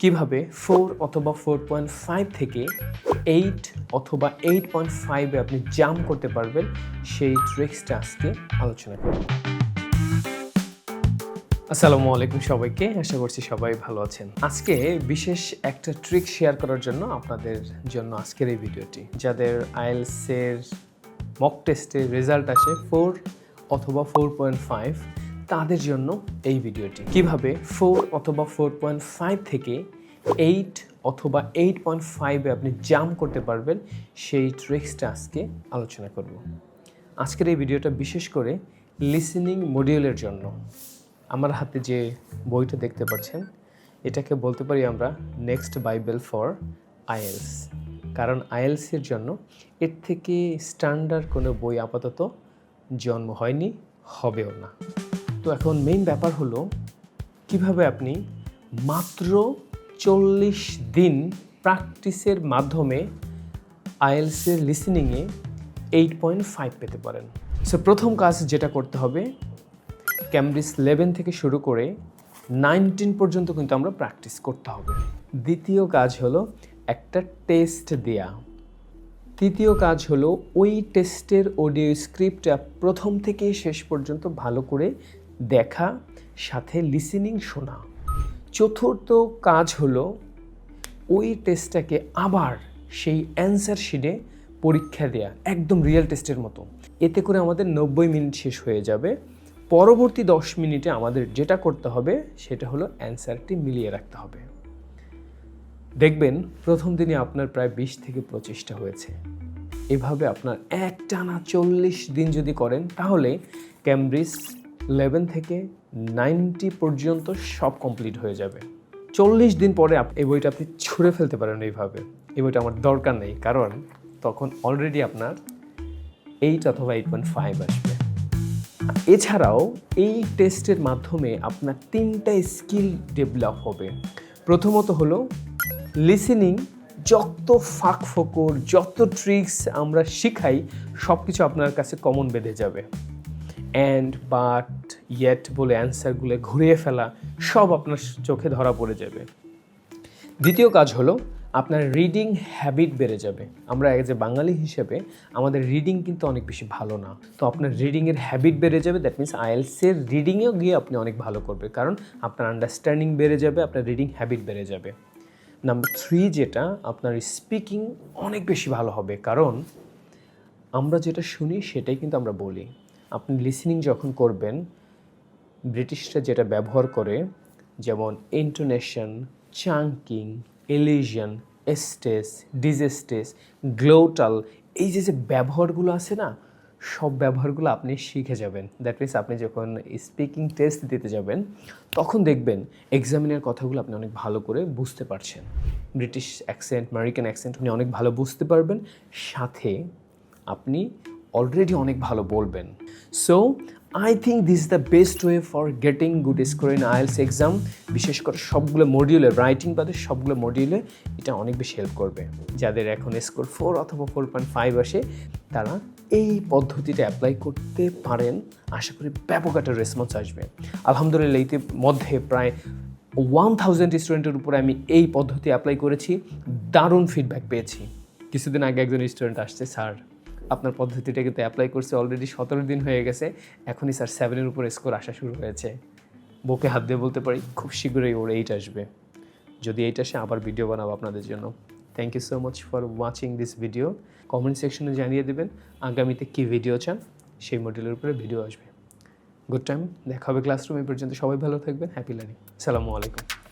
কীভাবে ফোর অথবা four point five থেকে এইট অথবা এইট পয়েন্ট ফাইভে আপনি জাম্প করতে পারবেন, সেই ট্রিক্সটা আজকে আলোচনা করব। আসসালামু আলাইকুম সবাইকে, আশা করছি সবাই ভালো আছেন। আজকে বিশেষ একটা ট্রিক শেয়ার করার জন্য আপনাদের জন্য আজকের এই ভিডিওটি, যাদের আইএলসের মক টেস্টের রেজাল্ট আসে ফোর অথবা ফোর পয়েন্ট ফাইভ। তাদের জন্য এই ভিডিওটি। কীভাবে ফোর অথবা ফোর পয়েন্ট ফাইভ থেকে এইট অথবা এইট পয়েন্ট ফাইভে আপনি জাম্প করতে পারবেন, সেই ট্রিক্সটা আজকে আলোচনা করব। আজকের এই ভিডিওটা বিশেষ করে লিসেনিং মডিউলের জন্য। আমার হাতে যে বইটা দেখতে পাচ্ছেন, এটাকে বলতে পারি আমরা নেক্সট বাইবেল ফর আইএলস কারণ আইএলসের জন্য এর থেকে স্ট্যান্ডার্ড কোনো বই আপাতত জন্ম হয়নি, হবেও না। তো এখন মেইন ব্যাপার হলো কীভাবে আপনি মাত্র চল্লিশ দিন প্র্যাকটিসের মাধ্যমে আইএলসের লিসেনিংয়ে এইট পয়েন্ট ফাইভ পেতে পারেন। সো প্রথম কাজ যেটা করতে হবে ক্যামব্রিজ লেভেন থেকে শুরু করে নাইনটিন পর্যন্ত কিন্তু আমরা প্র্যাকটিস করতে হবে। দ্বিতীয় কাজ হলো একটা টেস্ট দেয়া। তৃতীয় কাজ হলো ওই টেস্টের অডিও স্ক্রিপ্টটা প্রথম থেকে শেষ পর্যন্ত ভালো করে দেখা, সাথে লিসেনিং শোনা। চতুর্থ কাজ হলো, ওই টেস্টটাকে আবার সেই অ্যান্সার শিটে পরীক্ষা দেয়া, একদম রিয়েল টেস্টের মতো। এতে করে আমাদের নব্বই মিনিট শেষ হয়ে যাবে। পরবর্তী দশ মিনিটে আমাদের যেটা করতে হবে, সেটা হলো অ্যান্সারটি মিলিয়ে রাখতে হবে। দেখবেন, প্রথম দিনে আপনার প্রায় বিশ থেকে পঁচিশটা হয়েছে। এভাবে আপনার এক টানা চল্লিশ দিন যদি করেন, তাহলে ক্যামব্রিজ লেভেন থেকে নাইনটি পর্যন্ত সব কমপ্লিট হয়ে যাবে। চল্লিশ দিন পরে এই বইটা আপনি ছুঁড়ে ফেলতে পারেন এইভাবে। এই বইটা আমার দরকার নেই, কারণ তখন অলরেডি আপনার এইট অথবা এইট পয়েন্ট ফাইভ আসবে। এছাড়াও এই টেস্টের মাধ্যমে আপনার তিনটা স্কিল ডেভেলপ হবে। প্রথমত হলো লিসেনিং যত ফাঁক ফোকর যত ট্রিক্স আমরা শিখাই সব কিছু আপনার কাছে কমন বেঁধে যাবে। অ্যান্ড বাট ইয়েট বলে অ্যান্সারগুলো ঘুরিয়ে ফেলা সব আপনার চোখে ধরা পড়ে যাবে। দ্বিতীয় কাজ হলো, আপনার রিডিং হ্যাবিট বেড়ে যাবে। আমরা এজ এ বাঙালি হিসেবে আমাদের রিডিং কিন্তু অনেক বেশি ভালো না। তো আপনার রিডিংয়ের হ্যাবিট বেড়ে যাবে দ্যাট মিনস আইএলসের রিডিংয়েও গিয়ে আপনি অনেক ভালো করবে। কারণ আপনার আন্ডারস্ট্যান্ডিং বেড়ে যাবে, আপনার রিডিং হ্যাবিট বেড়ে যাবে। নাম্বার থ্রি যেটা, আপনার স্পিকিং অনেক বেশি ভালো হবে। কারণ আমরা যেটা শুনি সেটাই কিন্তু আমরা বলি। আপনি লিসেনিং যখন করবেন, ব্রিটিশরা যেটা ব্যবহার করে, যেমন ইন্টোনেশন চাঙ্কিং এলিশন এস্টেস ডিজেস্টেস গ্লোটাল এই যে যে ব্যবহারগুলো আছে না, সব ব্যবহারগুলো আপনি শিখে যাবেন। দ্যাট মিনস আপনি যখন স্পিকিং টেস্ট দিতে যাবেন, তখন দেখবেন এক্সামিনের কথাগুলো আপনি অনেক ভালো করে বুঝতে পারছেন। ব্রিটিশ অ্যাকসেন্ট আমেরিকান অ্যাকসেন্ট আপনি অনেক ভালো বুঝতে পারবেন। সাথে আপনি অলরেডি অনেক ভালো বলবেন। So I think this is the best way for getting good score in IELTS exam বিশেষ করে সবগুলো মডিউলে রাইটিং বাদে সবগুলো মডিউলে এটা অনেক বেশি হেল্প করবে। যাদের এখন স্কোর ফোর অথবা ফোর পয়েন্ট ফাইভ আসে, তারা এই পদ্ধতিটা অ্যাপ্লাই করতে পারেন। আশা করি ব্যাপক একটা রেসপন্স আসবে। আলহামদুলিল্লাহ ইতিমধ্যে প্রায় ওয়ান থাউজেন্ড স্টুডেন্টের উপরে আমি এই পদ্ধতি অ্যাপ্লাই করেছি। দারুণ ফিডব্যাক পেয়েছি। কিছুদিন আগে একজন স্টুডেন্ট আসছে স্যার আপনার পদ্ধতিটা কিন্তু অ্যাপ্লাই করছে অলরেডি সতেরো দিন হয়ে গেছে। এখনই স্যার সেভেনের উপর স্কোর আসা শুরু হয়েছে। বুকে হাত দিয়ে বলতে পারি, খুব শীঘ্রই ওর এইট আসবে। যদি এইট আসে, আবার ভিডিও বানাবো আপনাদের জন্য। Thank you so much for watching this video comment সেকশনে জানিয়ে দেবেন, আগামীতে কী ভিডিও চান, সেই মডেলের উপরে ভিডিও আসবে। গুড টাইম দেখা হবে ক্লাসরুম এই পর্যন্ত। সবাই ভালো থাকবেন হ্যাপি লার্নিং সালামু আলাইকুম